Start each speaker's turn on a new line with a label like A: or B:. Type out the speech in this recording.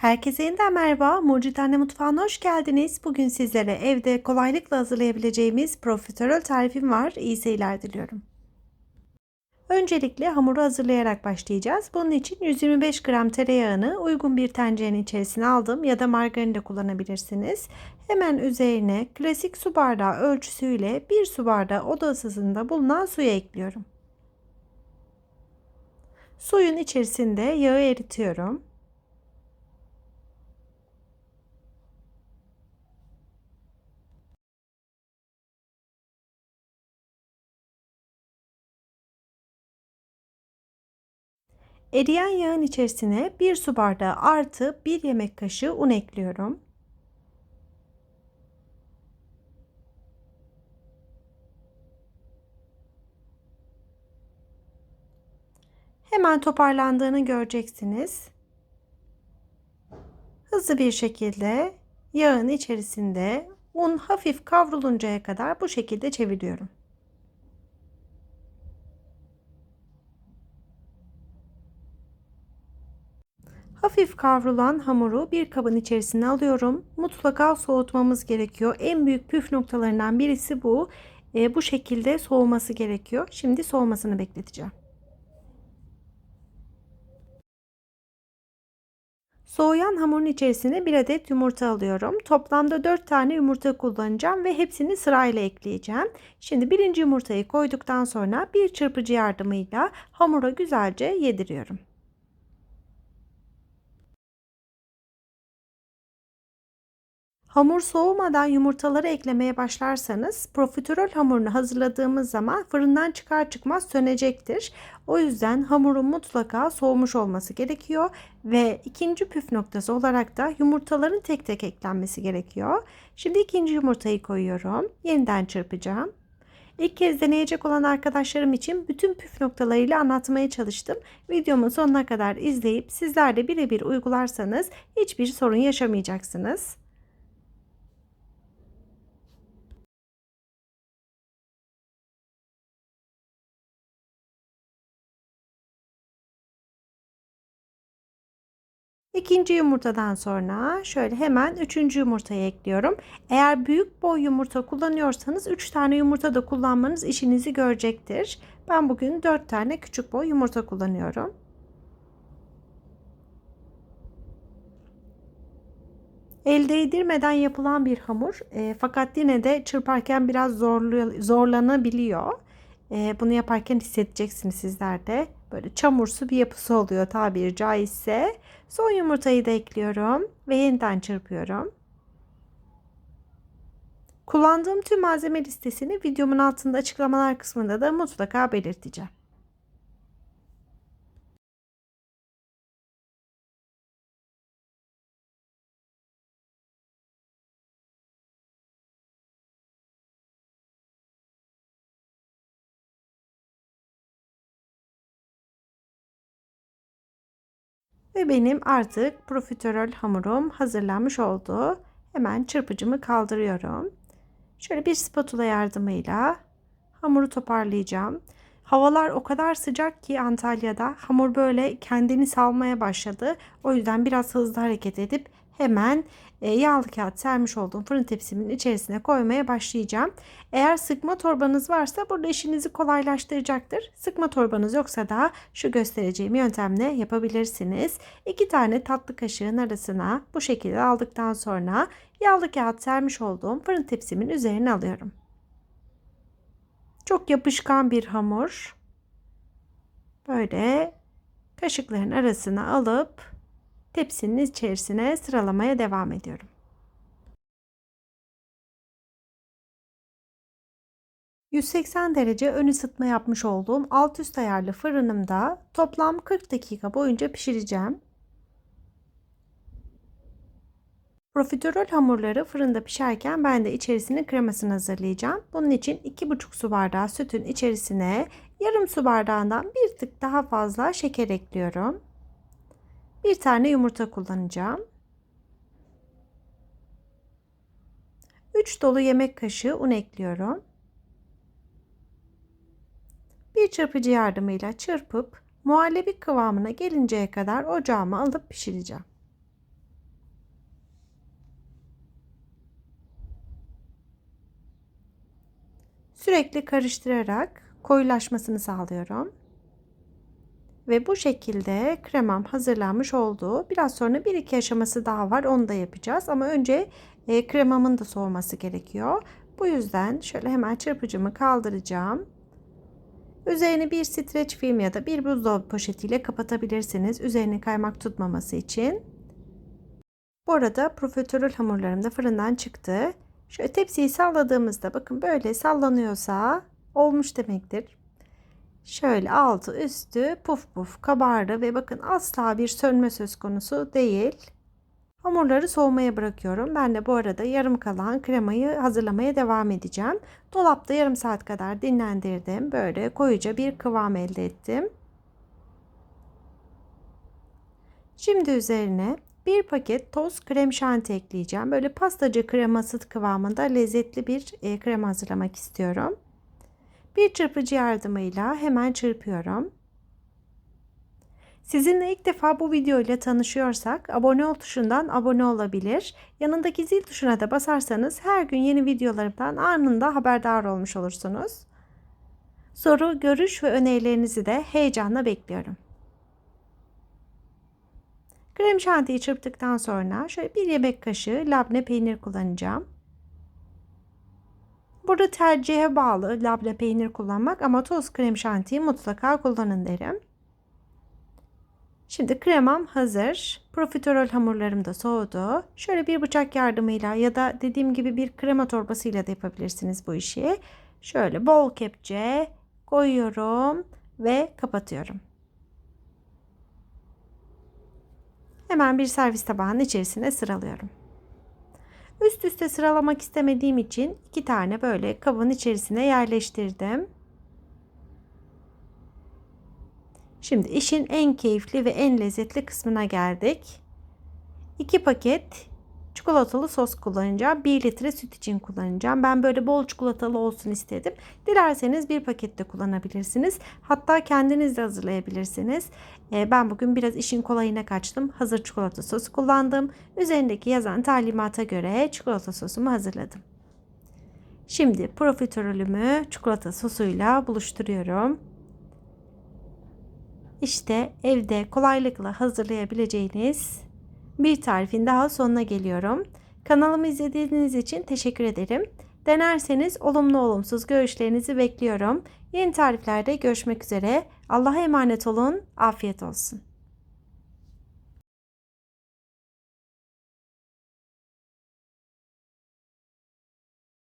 A: Herkese yeniden merhaba. Mucit Anne Mutfağı'na hoş geldiniz. Bugün sizlere evde kolaylıkla hazırlayabileceğimiz profiterol tarifim var. İyi seyirler diliyorum. Öncelikle hamuru hazırlayarak başlayacağız. Bunun için 125 gram tereyağını uygun bir tencerenin içerisine aldım ya da margarin de kullanabilirsiniz. Hemen üzerine klasik su bardağı ölçüsüyle 1 su bardağı oda ısısında bulunan suyu ekliyorum. Suyun içerisinde yağı eritiyorum. Eriyen yağın içerisine 1 su bardağı artı 1 yemek kaşığı un ekliyorum. Hemen toparlandığını göreceksiniz. Hızlı bir şekilde yağın içerisinde un hafif kavruluncaya kadar bu şekilde çeviriyorum. Hafif kavrulan hamuru bir kabın içerisine alıyorum. Mutlaka soğutmamız gerekiyor. En büyük püf noktalarından birisi bu. E, bu şekilde soğuması gerekiyor. Şimdi soğumasını bekleteceğim. Soğuyan hamurun içerisine bir adet yumurta alıyorum. Toplamda 4 tane yumurta kullanacağım ve hepsini sırayla ekleyeceğim. Şimdi birinci yumurtayı koyduktan sonra bir çırpıcı yardımıyla hamura güzelce yediriyorum. Hamur soğumadan yumurtaları eklemeye başlarsanız profiterol hamurunu hazırladığımız zaman fırından çıkar çıkmaz sönecektir. O yüzden hamurun mutlaka soğumuş olması gerekiyor ve ikinci püf noktası olarak da yumurtaların tek tek eklenmesi gerekiyor. Şimdi ikinci yumurtayı koyuyorum. Yeniden çırpacağım. İlk kez deneyecek olan arkadaşlarım için bütün püf noktalarıyla anlatmaya çalıştım. Videomun sonuna kadar izleyip sizler de birebir uygularsanız hiçbir sorun yaşamayacaksınız. İkinci yumurtadan sonra şöyle hemen üçüncü yumurtayı ekliyorum. Eğer büyük boy yumurta kullanıyorsanız 3 tane yumurta da kullanmanız işinizi görecektir. Ben bugün 4 tane küçük boy yumurta kullanıyorum. El değdirmeden yapılan bir hamur e, fakat yine de çırparken biraz zorlu, zorlanabiliyor. E, bunu yaparken hissedeceksiniz sizler de. Böyle çamursu bir yapısı oluyor tabiri caizse. Son yumurtayı da ekliyorum ve yeniden çırpıyorum. Kullandığım tüm malzeme listesini videomun altında açıklamalar kısmında da mutlaka belirteceğim. Ve benim artık profiterol hamurum hazırlanmış oldu. Hemen çırpıcımı kaldırıyorum. Şöyle bir spatula yardımıyla hamuru toparlayacağım. Havalar o kadar sıcak ki Antalya'da hamur böyle kendini salmaya başladı. O yüzden biraz hızlı hareket edip hemen e, yağlı kağıt sermiş olduğum fırın tepsimin içerisine koymaya başlayacağım. Eğer sıkma torbanız varsa burada işinizi kolaylaştıracaktır. Sıkma torbanız yoksa da şu göstereceğim yöntemle yapabilirsiniz. İki tane tatlı kaşığın arasına bu şekilde aldıktan sonra yağlı kağıt sermiş olduğum fırın tepsimin üzerine alıyorum. Çok yapışkan bir hamur. Böyle kaşıkların arasına alıp tepsinin içerisine sıralamaya devam ediyorum. ...180 derece ön ısıtma yapmış olduğum alt üst ayarlı fırınımda toplam 40 dakika boyunca pişireceğim. Profiterol hamurları fırında pişerken ben de içerisine kremasını hazırlayacağım. Bunun için 2,5 su bardağı sütün içerisine yarım su bardağından bir tık daha fazla şeker ekliyorum. Bir tane yumurta kullanacağım. 3 dolu yemek kaşığı un ekliyorum. Bir çırpıcı yardımıyla çırpıp muhallebi kıvamına gelinceye kadar ocağıma alıp pişireceğim. Sürekli karıştırarak koyulaşmasını sağlıyorum. Ve bu şekilde kremam hazırlanmış oldu. Biraz sonra bir iki aşaması daha var. Onu da yapacağız. Ama önce e, kremamın da soğuması gerekiyor. Bu yüzden şöyle hemen çırpıcımı kaldıracağım. Üzerini bir streç film ya da bir buzdolabı poşetiyle kapatabilirsiniz. Üzerine kaymak tutmaması için. Bu arada profiterol hamurlarım da fırından çıktı. Şöyle tepsiyi salladığımızda bakın böyle sallanıyorsa olmuş demektir. Şöyle altı üstü puf puf kabardı ve bakın asla bir sönme söz konusu değil. Hamurları soğumaya bırakıyorum. Ben de bu arada yarım kalan kremayı hazırlamaya devam edeceğim. Dolapta yarım saat kadar dinlendirdim. Böyle koyuca bir kıvam elde ettim. Şimdi üzerine bir paket toz krem şanti ekleyeceğim. Böyle pastacı kreması kıvamında lezzetli bir e, krema hazırlamak istiyorum. Bir çırpıcı yardımıyla hemen çırpıyorum. Sizinle ilk defa bu video ile tanışıyorsak abone ol tuşundan abone olabilir. Yanındaki zil tuşuna da basarsanız her gün yeni videolarımdan anında haberdar olmuş olursunuz. Soru, görüş ve önerilerinizi de heyecanla bekliyorum. Krem şantiyi çırptıktan sonra şöyle bir yemek kaşığı labne peynir kullanacağım. Burada tercihe bağlı labne peynir kullanmak ama toz krem şantiyi mutlaka kullanın derim. Şimdi kremam hazır. Profiterol hamurlarım da soğudu. Şöyle bir bıçak yardımıyla ya da dediğim gibi bir krema torbasıyla da yapabilirsiniz bu işi. Şöyle bol kepçe koyuyorum ve kapatıyorum. Hemen bir servis tabağının içerisine sıralıyorum. Üst üste sıralamak istemediğim için iki tane böyle kabın içerisine yerleştirdim. Şimdi işin en keyifli ve en lezzetli kısmına geldik. 2 paket çikolatalı sos kullanacağım. 1 litre süt için kullanacağım. Ben böyle bol çikolatalı olsun istedim. Dilerseniz bir pakette kullanabilirsiniz. Hatta kendiniz de hazırlayabilirsiniz. Ee, ben bugün biraz işin kolayına kaçtım. Hazır çikolata sosu kullandım. Üzerindeki yazan talimata göre çikolata sosumu hazırladım. Şimdi profiterolümü çikolata sosuyla buluşturuyorum. İşte evde kolaylıkla hazırlayabileceğiniz bir tarifin daha sonuna geliyorum. Kanalımı izlediğiniz için teşekkür ederim. Denerseniz olumlu olumsuz görüşlerinizi bekliyorum. Yeni tariflerde görüşmek üzere. Allah'a emanet olun. Afiyet olsun.